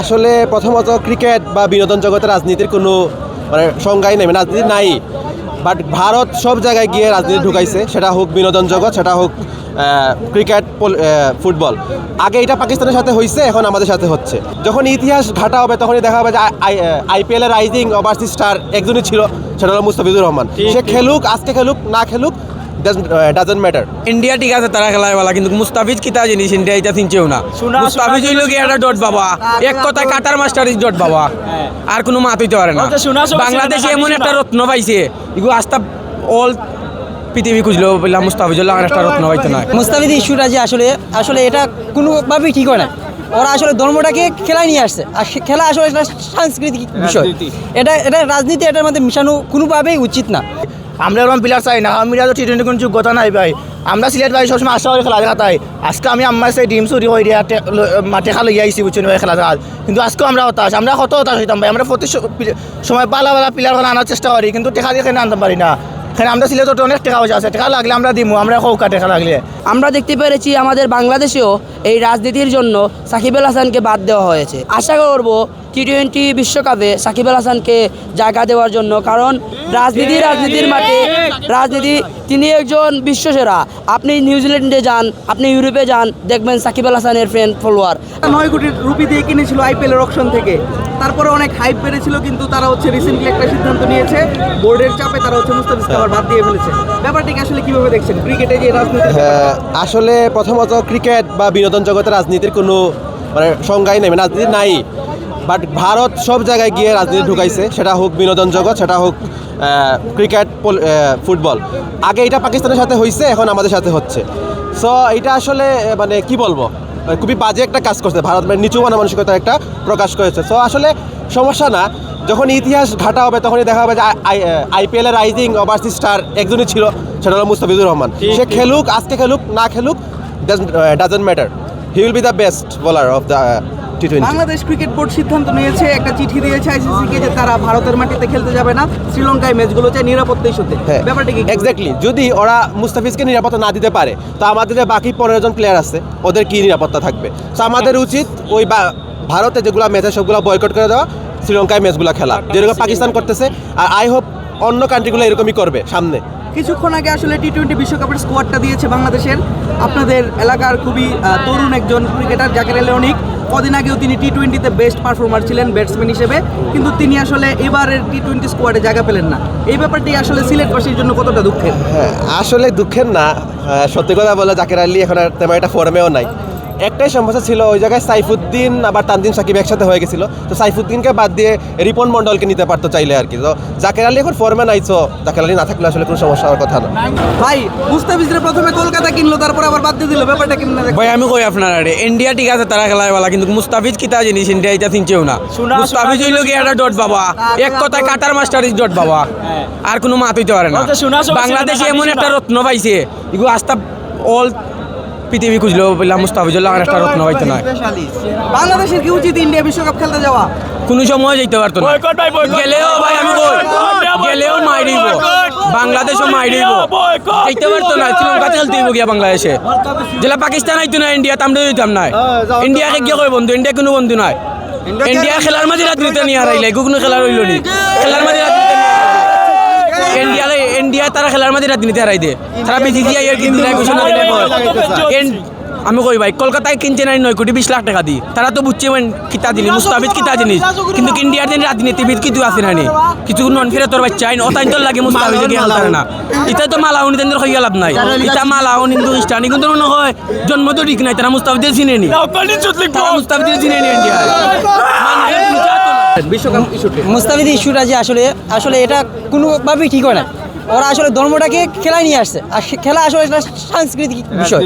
আসলে প্রথমত ক্রিকেট বা বিনোদন জগতে রাজনীতির কোনো মানে সংজ্ঞাই নেই মানে রাজনীতি নাই। বাট ভারত সব জায়গায় গিয়ে রাজনীতি ঢুকাইছে। সেটা হোক বিনোদন জগৎ সেটা হোক ক্রিকেট ফুটবল। আগে এটা পাকিস্তানের সাথে হয়েছে এখন আমাদের সাথে হচ্ছে। যখন ইতিহাস ঘাটা হবে তখনই দেখা হবে যে আইপিএল এর রাইজিং ওভারসিজ স্টার একজনই ছিল সেটা হলো মুস্তাফিজুর রহমান। সে খেলুক আজকে খেলুক না খেলুক ডাজেন্ট ম্যাটার ইন্ডিয়া ঠিক আছে তারা খেলায় বলা কিন্তু মুস্তাফিজ কিতা জিনিস ইন্ডিয়া এটা চিনছেও না। মুস্তাফিজ হইল কি একটা ডট বাবা। এক কথায় কাটার মাস্টার ইজ ডট বাবা। আর কোনো মাত হইতে পারে না। ওটা শোনা সবাই বাংলাদেশে এমন একটা রত্ন পাইছে এগুলো আস্তা অল পৃথিবী খুঁজলো বললাম লাগান একটা রত্ন পাইতে না। মুস্তাফিদ ইস্যুটা যে আসলে আসলে এটা কোনোভাবেই ঠিক হয় না। ওরা আসলে ধর্মটাকে খেলায় নিয়ে আসছে। আর খেলা আসলে একটা সাংস্কৃতিক বিষয়। এটা এটা রাজনীতি এটার মধ্যে মিশানো কোনোভাবেই উচিত না। আমরা এরকম প্লেয়ার চাই না। আমি টি টোয়েন্টি কোনো যোগ্যতা নাই ভাই। আমরা সিলেট ভাই সবসময় আশা করে খেলা দেখা তাই। আজকে আমি আমার সেই ডিম চুরি হয়ে দিয়া মাঠে খালো আইসি বুঝছেন ভাই খেলা দেখা কিন্তু আজকেও আমরা হতাশ। আমরা কত হতাশ হইতাম ভাই? আমরা প্রতি সময় পালা পালা প্লেয়ার আনার চেষ্টা করি, কিন্তু দেখা দেখে আনতে পারি না। এখানে আমরা সিলেটত অনেক টাকা পয়সা আছে টাকা লাগলে আমরা দিমু আমরা কৌকা টাকা লাগলে। আমরা দেখতে পেরেছি আমাদের বাংলাদেশেও এই রাজনীতির জন্য সাকিব আল হাসানকে বাদ দেওয়া হয়েছে। আশা করব টি টোয়েন্টি বিশ্বকাপে সাকিব আল হাসানকে জায়গা দেওয়ার জন্য কারণ রাজনীতি রাজনীতির মাঠে রাজনীতি তিনি একজন বিশ্বসেরা। আপনি নিউজিল্যান্ডে যান আপনি ইউরোপে যান দেখবেন সাকিব আল হাসানের ফ্রেন্ড ফলোয়ার নয় কোটি রুপি দিয়ে কিনেছিল আইপিএল এর অকশন থেকে। তারপরে অনেক হাইপ বেড়েছিল কিন্তু তারা হচ্ছে রিসেন্টলি একটা সিদ্ধান্ত নিয়েছে বোর্ডের চাপে তারা হচ্ছে মুস্তাফিজকে আবার বাদ দিয়ে ফেলেছে। ব্যাপারটাকে আসলে কীভাবে দেখছেন? ক্রিকেটে যে রাজনীতি হ্যাঁ, আসলে প্রথমত ক্রিকেট বা বিনোদন জগতে রাজনীতির কোনো মানে সংজ্ঞাই নেই মানে রাজনীতি নাই। বাট ভারত সব জায়গায় গিয়ে রাজনীতি ঢুকাইছে সেটা হোক বিনোদন জগৎ সেটা হোক ক্রিকেট ফুটবল আগে এটা পাকিস্তানের সাথে হয়েছে এখন আমাদের সাথে হচ্ছে। সো এটা আসলে মানে কি বলব? খুবই বাজে একটা কাজ করছে। ভারত মানে নিচু মানসিকতা একটা প্রকাশ করেছে। সো আসলে সমস্যা না যখন ইতিহাস ঘাটা হবে তখনই দেখা হবে যে আইপিএল এর রাইজিং ওভারসিজ স্টার একজনই ছিল সেটা হলো মুস্তাফিজুর রহমান। সে খেলুক আজকে খেলুক না খেলুক doesn't matter he will be the best bowler of the T twenty Bangladesh cricket board সিদ্ধান্ত নিয়েছে একটা চিঠি দিয়েছে আইসিসিকে যে তারা ভারতের মাটিতে খেলতে যাবে না শ্রীলঙ্কায় ম্যাচগুলো চাই নিরাপত্তা ইস্যুতে হ্যাঁ ব্যাপারটা কি? এক্স্যাক্টলি যদি ওরা মুস্তাফিজকে নিরাপত্তা না দিতে পারে তো আমাদের যে বাকি পনেরো জন প্লেয়ার আছে ওদের কি নিরাপত্তা থাকবে? তো আমাদের উচিত ওই বা- ভারতে যেগুলো ম্যাচ আছে সবগুলো বয়কট করে দেওয়া শ্রীলঙ্কায় ম্যাচগুলো খেলা। যেরকম পাকিস্তান করতেছে আর আই হোপ অন্য কান্ট্রিগুলো এরকমই করবে সামনে। কিছুক্ষণ আগে আসলে টি টোয়েন্টি বিশ্বকাপের স্কোয়াডটা দিয়েছে বাংলাদেশের। আপনাদের এলাকার খুবই তরুণ একজন ক্রিকেটার জাকের আলী অনিক কদিন আগেও তিনি টি টোয়েন্টিতে বেস্ট পারফর্মার ছিলেন ব্যাটসম্যান হিসেবে, কিন্তু তিনি আসলে এবারের টি টোয়েন্টি স্কোয়াডে জায়গা পেলেন না। এই ব্যাপারটি আসলে সিলেটবাসীর জন্য কতটা দুঃখের? হ্যাঁ আসলে দুঃখের না। সত্যি কথা বলে, জাকির আলী এখন আর তেমন একটা ফর্মেও নাই। একটাই সমস্যা ছিল ওই জায়গায় সাইফুদ্দিন আবার তানদিন সাকিব একসাথে হয়ে গেছিল। তো সাইফুদ্দিনকে বাদ দিয়ে রিপন মন্ডলকে নিতে পারতো চাইলে আর কি। তো জাকির আলী এখন ফর্মে নাই তো জাকির আলী না থাকলে আসলে কোনো সমস্যা হওয়ার কথা না। ভাই মুস্তাফিজরা প্রথমে কলকাতা কিনলো তারপর আবার বাদ দিয়ে দিল। ব্যাপারটা কেমন? ভাই আমি কই আপনার আরে? ইন্ডিয়া ঠিক আছে তারা খেলায় বলা কিন্তু মুস্তাফিজ কিতা জিনিস? ইন্ডিয়া এটা চিনছেও না। মুস্তাফিজ হইল কি একটা ডট বাবা। এক কথায় কাটার মাস্টার ইজ ডট বাবা। আর কোনো মাত হইতে পারে না। বাংলাদেশে এমন একটা রত্ন পাইছে। এগুলো আস্তা অল পৃথিবী খুঁজলো বললাম মুস্তাফিজুর আর একটা রত্ন পাইতে না বাংলাদেশের কি উচিত ইন্ডিয়া বিশ্বকাপ খেলতে যাওয়া? কোনো সময় যেতে পারতো না। Boycott ভাই, গেলেও ভাই আমি কই? গেলেও মাই দিব বাংলাদেশও মাই দিব যেতে পারতো না শ্রীলঙ্কা খেলতে হইব গিয়া বাংলাদেশে। যেটা পাকিস্তান আইতো না ইন্ডিয়া তামলে দিতাম নাই ইন্ডিয়াকে গিয়ে কই বন্ধু? ইন্ডিয়া কোনো বন্ধু নাই। ইন্ডিয়া খেলার মাঝে রাজনীতি নিয়ে হারাইলে কোনো খেলার হইল নি। খেলার মাঝে তারা খেলার মাঝে রাজনীতি হারাই দে তারা বিসিসিআই এর কিন্তু ঘোষণা দিলে আমি কই ভাই কলকাতায় কিনছে নাই নয় কোটি বিশ লাখ টাকা দি তারা তো বুঝছে মানে কিতা জিনিস মুস্তাফিজ কিতা জিনিস। কিন্তু ইন্ডিয়ার দিন রাজনীতিবিদ কিছু আছে না নি। কিছু নন ফিরে তোর বাচ্চা আইন অতাইন তোর লাগে মুস্তাফিজ গিয়ে হালতারে না। ইতা তো মালাউনি তেন্দ্র হইয়া লাভ নাই। ইতা মালাউন হিন্দু খ্রিস্টানি কিন্তু মনে হয় জন্ম তো ঠিক নাই তারা মুস্তাফিদের চিনে নি। তারা মুস্তাফিদের চিনে নি ইন্ডিয়া মুস্তাফিদ ইস্যুটা যে আসলে আসলে এটা কোনোভাবেই ঠিক হয় না। ওরা আসলে ধর্মটাকে খেলায় নিয়ে আসছে। আর খেলা আসলে একটা সাংস্কৃতিক বিষয়।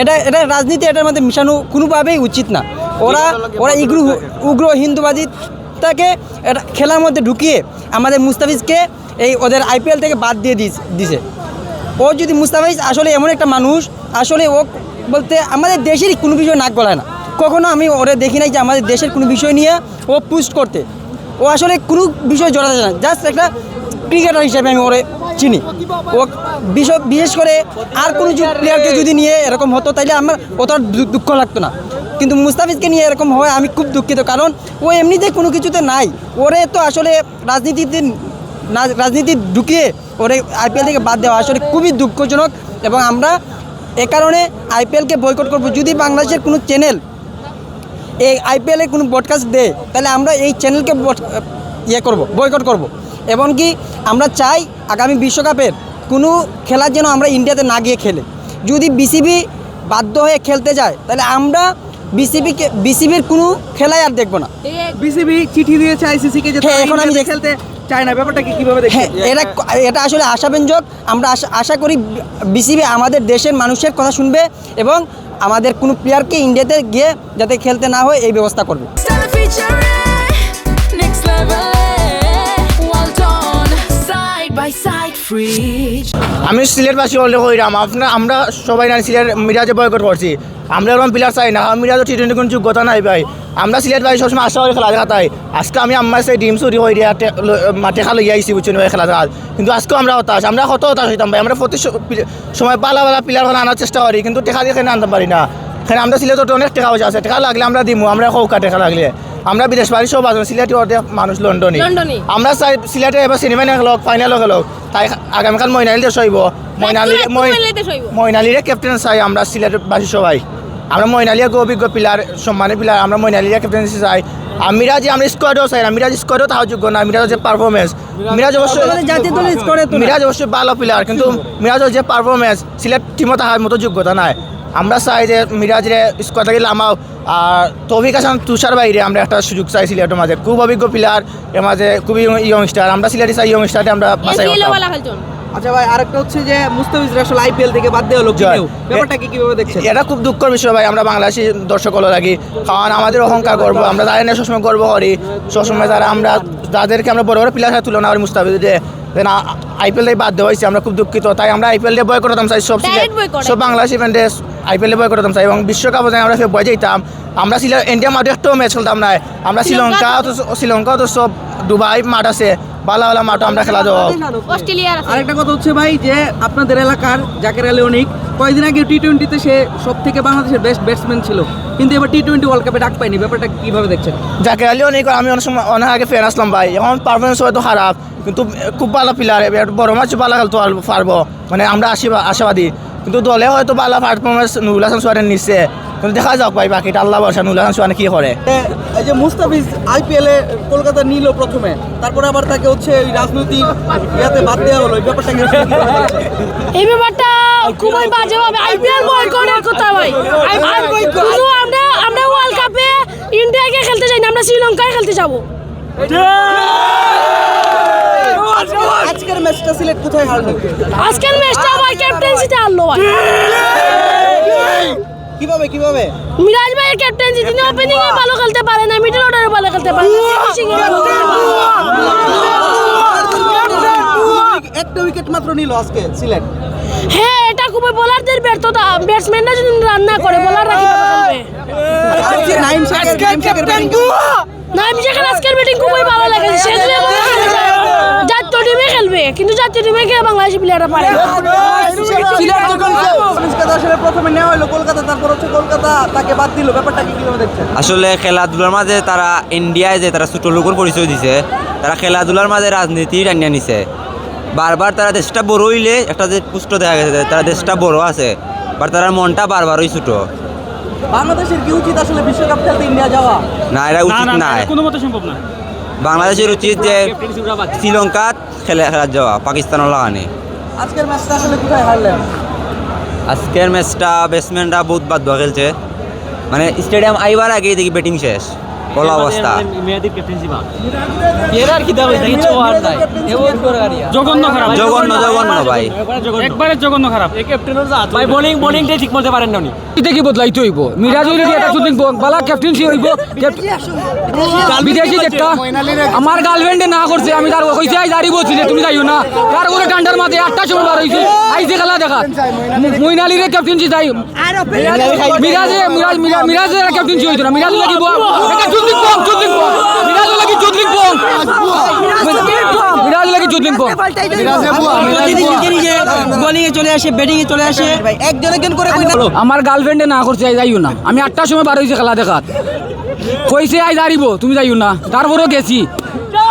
এটা এটা রাজনীতি এটার মধ্যে মিশানো কোনোভাবেই উচিত না। ওরা ওরা ইগ্র উগ্র হিন্দুবাদিতাকে এটা খেলার মধ্যে ঢুকিয়ে আমাদের মুস্তাফিজকে এই ওদের আইপিএল থেকে বাদ দিয়ে দিছে। ও যদি মুস্তাফিজ আসলে এমন একটা মানুষ আসলে ও বলতে আমাদের দেশেরই কোনো বিষয় নাক গলায় না। কখনো আমি ওরে দেখি নাই যে আমাদের দেশের কোনো বিষয় নিয়ে ও পুস্ট করতে। ও আসলে কোনো বিষয় জড়াতে চায় না। জাস্ট একটা ক্রিকেটার হিসাবে আমি ওরে চিনি। ও বিশেষ করে আর কোনো প্লেয়ারকে যদি নিয়ে এরকম হতো, তাইলে আমার অতটা দুঃখ লাগতো না। কিন্তু মুস্তাফিজকে নিয়ে এরকম হয়, আমি খুব দুঃখিত। কারণ ও এমনিতে কোনো কিছুতে নাই। ওরে তো আসলে রাজনীতিতে রাজনীতি ঢুকিয়ে ওরে আইপিএল থেকে বাদ দেওয়া আসলে খুবই দুঃখজনক। এবং আমরা এ কারণে আইপিএলকে বয়কট করব। যদি বাংলাদেশের কোনো চ্যানেল এই আইপিএলে কোনো ব্রডকাস্ট দেয় তাহলে আমরা এই চ্যানেলকে ইয়ে করব বয়কট করব। এবং কি আমরা চাই আগামী বিশ্বকাপের কোনো খেলার যেন আমরা ইন্ডিয়াতে না গিয়ে খেলে। যদি বিসিবি বাধ্য হয়ে খেলতে যায় তাহলে আমরা বিসিবিকে বিসিবির কোনো খেলাই আর দেখব না। বিসিবি চিঠি দিয়েছে আইসিসি কে যে হ্যাঁ, এখন আমি খেলতে চায় না। ব্যাপারটা কি কীভাবে হ্যাঁ এটা এটা আসলে আশাব্যঞ্জক। আমরা আশা আশা করি বিসিবি আমাদের দেশের মানুষের কথা শুনবে এবং আমাদের কোনো প্লেয়ারকে ইন্ডিয়াতে গিয়ে যাতে খেলতে না হয় এই ব্যবস্থা করবে। By side, free. আমি সিলেটবাসী হলে কইরাম আপনার আমরা সবাই না সিলেট মিরাজে বয়কট করছি। আমরা এরকম প্লেয়ার চাই না মিরাজও টি টোয়েন্টি কোনো যোগ্যতা নাই ভাই। আমরা সিলেট সিলেটবাসী সবসময় আশা করি খেলা দেখাতাই আজকে আমি আমার সেই ডিম চুরি হয়ে দিয়া মাঠে খালো আইসি বুঝছেন ভাই খেলা দেখাত কিন্তু আজকেও আমরা হতাশ আমরা কত হতাশ হইতাম ভাই। আমরা প্রতি সময় পালা পালা প্লেয়ার আনার চেষ্টা করি কিন্তু টেকা দিয়ে এখানে আনতে পারি না? এখানে আমরা সিলেটত অনেক টাকা পয়সা আছে টেকা লাগলে আমরা দিমু আমরা কৌকা টাকা লাগলে। আমরা বিদেশ বাড়ি সব আছে সিলেটি অর্ধেক মানুষ লন্ডনে। লন্ডনে। আমরা চাই সিলেটে এবার সিনেমা নেগলক ফাইনালও গেলক তাই আগামীকাল মইনালি দেশ হইব মইনালি মই- মইনালি দেশ হইব। মইনালিরে ক্যাপ্টেন চাই আমরা সিলেটবাসী সবাই। আমরা মইনালিয়া গো অভিজ্ঞ প্লেয়ার সম্মানের প্লেয়ার আমরা মইনালিয়া ক্যাপ্টেন্সি চাই। আর মিরাজ আমরা স্কোয়াডও চাই না মিরাজ স্কোয়াডও তাহার যোগ্য না মিরাজ যে পারফরমেন্স মিরাজ অবশ্যই মিরাজ অবশ্যই ভালো প্লেয়ার কিন্তু মিরাজের যে পারফরমেন্স সিলেট টিমও তাহার মতো যোগ্যতা নাই। আমরা চাই যে মিরাজরে স্কোয়াড থেকে লামাও আর তৌফিক হাসান তুষার বাইরে আমরা একটা সুযোগ চাই সিলেটের মাঝে। খুব অভিজ্ঞ প্লেয়ার এর মাঝে খুবই ইয়ংস্টার আমরা সিলেটে চাই ইয়ংস্টারকে আমরা বাছাই আচ্ছা ভাই আরেকটা হচ্ছে যে মুস্তাফিজরা আসলে আইপিএল থেকে বাদ দেওয়া হলো জয়। ব্যাপারটা কি কীভাবে দেখছেন? এটা খুব দুঃখের বিষয় ভাই আমরা বাংলাদেশি দর্শক হলো লাগি কারণ আমাদের অহংকার করব আমরা তাদের নিয়ে সবসময় গর্ব করি। সবসময় তারা আমরা যাদেরকে আমরা বড় বড় প্লেয়ার সাথে তুলনা করি মুস্তাফিজে আইপিএল থেকে বাদ দেওয়া হয়েছে আমরা খুব দুঃখিত। তাই আমরা আইপিএল দিয়ে বয় করতাম চাই সব। সব বাংলাদেশ ইভেন্টে আইপিএল বয় করতাম চাই এবং বিশ্বকাপে যাই আমরা বয় যেতাম আমরা সিলেট ইন্ডিয়া মাঠে একটাও ম্যাচ খেলতাম না আমরা শ্রীলঙ্কা শ্রীলঙ্কা তো সব দুবাই মাঠ আছে ভালো ভালো মাঠ আমরা খেলা দেওয়া অস্ট্রেলিয়ার আরেকটা কথা হচ্ছে ভাই যে আপনাদের এলাকার জাকের আলী অনিক কয়েকদিন আগে টি টোয়েন্টিতে সে সব থেকে বাংলাদেশের বেস্ট ব্যাটসম্যান ছিল। কিন্তু এবার টি টোয়েন্টি ওয়ার্ল্ড কাপে ডাক পায়নি ব্যাপারটা কীভাবে দেখছেন? যাকে আলী অনেক আমি অনেক সময় অনেক আগে ফ্যান আসলাম ভাই। এখন পারফরমেন্স হয়তো খারাপ। কিন্তু খুব ভালো প্লেয়ার এবার বড় মাছ ভালো খেলতে পারবো- মানে আমরা আশীর্বাদ আশাবাদী। কিন্তু দলে হয়তো ভালো পারফরমেন্স নুরুল হাসান সোয়ারের নিচ্ছে কিন্তু দেখা যাক ভাই বাকিটা আল্লাহ বর্ষা নুরুল হাসান সোয়ানে কি করে। এই যে মুস্তাফিজ আইপিএল এ কলকাতা নিল প্রথমে তারপরে আবার তাকে হচ্ছে এই রাজনৈতিক ইয়াতে বাদ দেওয়া হলো। এই ব্যাপারটা এই ব্যাপারটা খুবই বাজে হবে আইপিএল বয়কটের কথা ভাই। আমরা আমরা ওয়ার্ল্ড কাপে ইন্ডিয়াকে খেলতে চাই না আমরা শ্রীলঙ্কায় খেলতে যাব। আজকের ম্যাচটা সিলেক্ট কোথায় হারলো? আজকের ম্যাচটা ভাই ক্যাপ্টেন্সিতে হারলো ভাই। কীভাবে কীভাবে? মিরাজ ভাইয়ের ক্যাপ্টেন্সি তিনি ওপেনিং এ ভালো খেলতে পারে না মিডল অর্ডারে ভালো খেলতে পারে না finishing এ ভালো খেলতে পারে একটা উইকেট মাত্র নিল আজকে সিলেট। হ্যাঁ এটা খুবই বোলারদের ব্যর্থতা। ব্যাটসম্যানরা যদি রান না করে বোলাররা কীভাবে খেলবে? নাইম আজকের ব্যাটিং খুবই ভালো লেগেছে সে যদি এভাবে খেলে যায়, জাতীয় টিমে জাতীয় টিমে খেলে বাংলাদেশি প্লেয়াররা পারে। না আসলে প্রথমে নেওয়া হলো কলকাতা তারপর হচ্ছে কলকাতা তাকে বাদ দিল। ব্যাপারটা কি কীভাবে দেখছেন? আসলে খেলাধুলার মাঝে তারা ইন্ডিয়ায় যে তারা ছোট লোকের পরিচয় দিছে তারা খেলাধুলার মাঝে রাজনীতি টানিয়ে নিছে। বারবার তারা দেশটা বড় হইলে একটা যে পুষ্ট দেখা গেছে তারা দেশটা বড় আছে বাট তারা মনটা বারবারই ছোটো। বাংলাদেশের কি উচিত আসলে বিশ্বকাপ খেলতে ইন্ডিয়া যাওয়া? না এটা উচিত নাই। কোনো মতে সম্ভব না। বাংলাদেশের উচিত যে শ্রীলঙ্কাত খেলে খেলার যাওয়া পাকিস্তানও লাগানি আজকের ম্যাচটা আসলে কোথায় হারলেন? আজকের ম্যাচটা ব্যাটসম্যানরা বহুত বাদ খেলছে। মানে স্টেডিয়াম আইবার আগেই দেখি ব্যাটিং শেষ। বলা অবস্থা জঘন্য খারাপ। জঘন্য জঘন্য। ভাই। একবারে জঘন্য। খারাপ। ভাই বোলিং বোলিংটাই ঠিক মতে পারেন না উনি। এটা কি বদলাইতে হইব? মিরাজ হইলে এটা শুটিং বালা ক্যাপ্টেন্সি হইব? বিদেশি একটা আমার গার্লফ্রেন্ডে না করছে আমি তার কইছে আই দাঁড়িয়ে বলছি যে তুমি যাইও না। তার করে ঠান্ডার মাঝে আটটা সময় বার হইছে। আইছে খেলা দেখা। মইনালিরে ক্যাপ্টেন্সি যাই মিরাজে মিরাজ মিরাজ মিরাজের ক্যাপ্টেন্সি হইতো না। মিরাজ লাগিব পং পং মিরাজ লাগি পং মিরাজ লাগি পং চলে আসে ব্যাটিংয়ে চলে আসে একজন একজন করে আমার গার্লফ্রেন্ডে না করছে যাইও না। আমি আটটার সময় বার হয়েছে খেলা দেখাত। কইছে আই দাঁড়িব তুমি যাইও না। তারপরেও গেছি।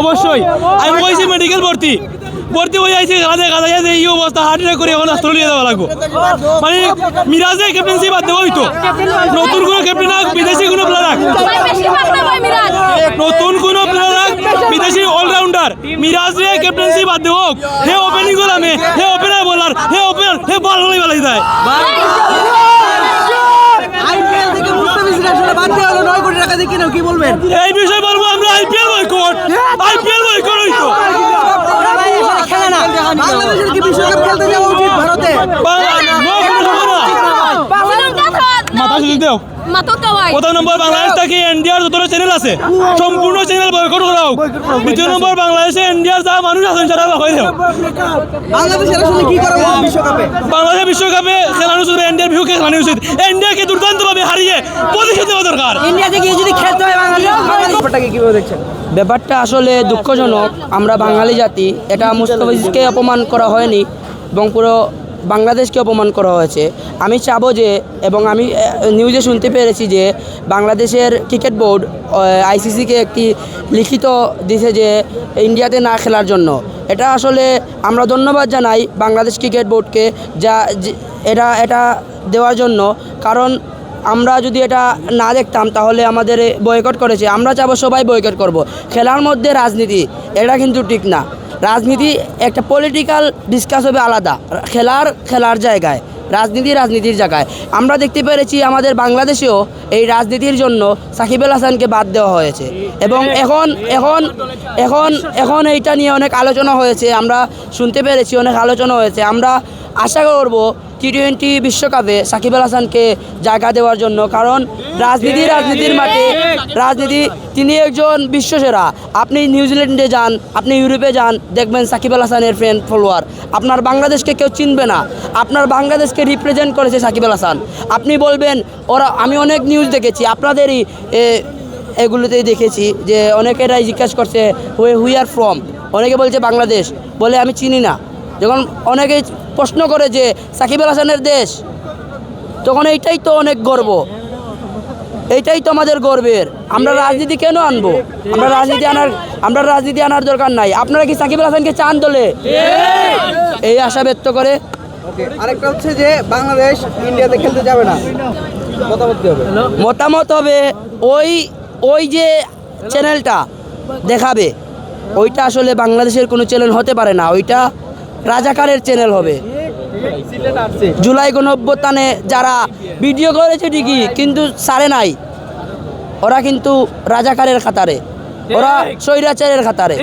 অবশ্যই। আমি কইছি মেডিকেল ভর্তি। ভর্তি হয়ে আইছি খেলা দেখা যায় যে এই অবস্থা হার্ট অ্যাটাক করে এখন ডাক্তার লিয়ে যাওয়া লাগবো। মানে মিরাজে ক্যাপ্টেন্সি বাদ দেওয়া হইতো। নতুন কোনো ক্যাপ্টেন হোক বিদেশি কোনো প্লেয়ার হোক নতুন কোনো প্লেয়ার হোক বিদেশি অলরাউন্ডার মিরাজ ক্যাপ্টেন্সি বাদ দেওয়া হোক। হে ওপেনিং গোলামে হে ওপেনার বোলার হে ওপেনার হে বল হলেই ভালো যায় আইপিএল থেকে মুস্তাফিজুর আসলে বাদ দেওয়া হলো নয় কোটি টাকা দিয়ে কি বলবেন? এই বিষয়ে বলব বয়কট আইপিএল বয়কট হইতো খেলা না বাংলাদেশের কি বিশ্বকাপ খেলতে যাওয়া উচিত ভারতে মাথা সুযোগ দেও। প্রথম নম্বর বাংলাদেশ থেকে ইন্ডিয়ার যতটা চ্যানেল আছে সম্পূর্ণ চ্যানেল বয়কট করা হোক দ্বিতীয় নম্বর বাংলাদেশে ইন্ডিয়ার যা মানুষ আছেন দেও বাংলাদেশ বিশ্বকাপে? খেলানো উচিত ইন্ডিয়ার বিপক্ষে খেলানো উচিত। ইন্ডিয়াকে দুর্দান্তভাবে হারিয়ে প্রতিশোধ নেওয়া দরকার। ইন্ডিয়াতে গিয়ে যদি খেলতে হয় ব্যাপারটাকে কীভাবে দেখছেন? ব্যাপারটা আসলে দুঃখজনক। আমরা বাঙালি জাতি এটা মুস্তাফিজকে অপমান করা হয়নি এবং পুরো বাংলাদেশকে অপমান করা হয়েছে। আমি চাবো যে, এবং আমি নিউজে শুনতে পেরেছি যে, বাংলাদেশের ক্রিকেট বোর্ড আইসিসিকে একটি লিখিত দিছে যে, ইন্ডিয়াতে না খেলার জন্য। এটা আসলে আমরা ধন্যবাদ জানাই বাংলাদেশ ক্রিকেট বোর্ডকে যা এটা এটা দেওয়ার জন্য। কারণ আমরা যদি এটা না দেখতাম, তাহলে আমাদের বয়কট করেছে। আমরা চাবো সবাই বয়কট করব। খেলার মধ্যে রাজনীতি, এটা কিন্তু ঠিক না। রাজনীতি একটা পলিটিক্যাল ডিসকাস হবে আলাদা, খেলার খেলার জায়গায়, রাজনীতি রাজনীতির জায়গায়। আমরা দেখতে পেরেছি আমাদের বাংলাদেশেও এই রাজনীতির জন্য সাকিব আল হাসানকে বাদ দেওয়া হয়েছে। এবং এখন এখন এখন এখন এইটা নিয়ে অনেক আলোচনা হয়েছে, আমরা শুনতে পেরেছি অনেক আলোচনা হয়েছে। আমরা আশা করব টি টোয়েন্টি বিশ্বকাপে সাকিব আল হাসানকে জায়গা দেওয়ার জন্য, কারণ রাজনীতি রাজনীতির মাঠে, রাজনীতি, তিনি একজন বিশ্বসেরা। আপনি নিউজিল্যান্ডে যান, আপনি ইউরোপে যান, দেখবেন সাকিব আল হাসানের ফ্রেন্ড ফলোয়ার আপনার বাংলাদেশকে কেউ চিনবে না। আপনার বাংলাদেশকে রিপ্রেজেন্ট করেছে সাকিব আল হাসান। আপনি বলবেন, ওরা, আমি অনেক নিউজ দেখেছি, আপনাদেরই এগুলোতেই দেখেছি যে অনেকেরাই জিজ্ঞাসা করছে হুয়ে হুই আর ফ্রম অনেকে বলছে, বাংলাদেশ। বলে, আমি চিনি না। যখন অনেকে প্রশ্ন করে যে সাকিব আল হাসানের দেশ তখন এইটাই তো অনেক গর্ব। এইটাই তো আমাদের গর্বের। আমরা রাজনীতি কেন আনব? আমরা রাজনীতি আনার আমরা রাজনীতি আনার দরকার নাই। আপনারা কি সাকিব আল হাসানকে চান দলে? এই আশা ব্যক্ত করে। আরেকটা হচ্ছে যে বাংলাদেশ ইন্ডিয়াতে খেলতে যাবে না। মতামত কি হবে? মতামত হবে ওই ওই যে চ্যানেলটা দেখাবে ওইটা আসলে বাংলাদেশের কোনো চ্যানেল হতে পারে না। ওইটা রাজাকারের চ্যানেল হবে। জুলাই গণঅভ্যুত্থানে যারা ভিডিও করেছে ঠিকই কিন্তু সারে নাই। ওরা কিন্তু রাজাকারের খাতারে। ওরা স্বৈরাচারের খাতারে।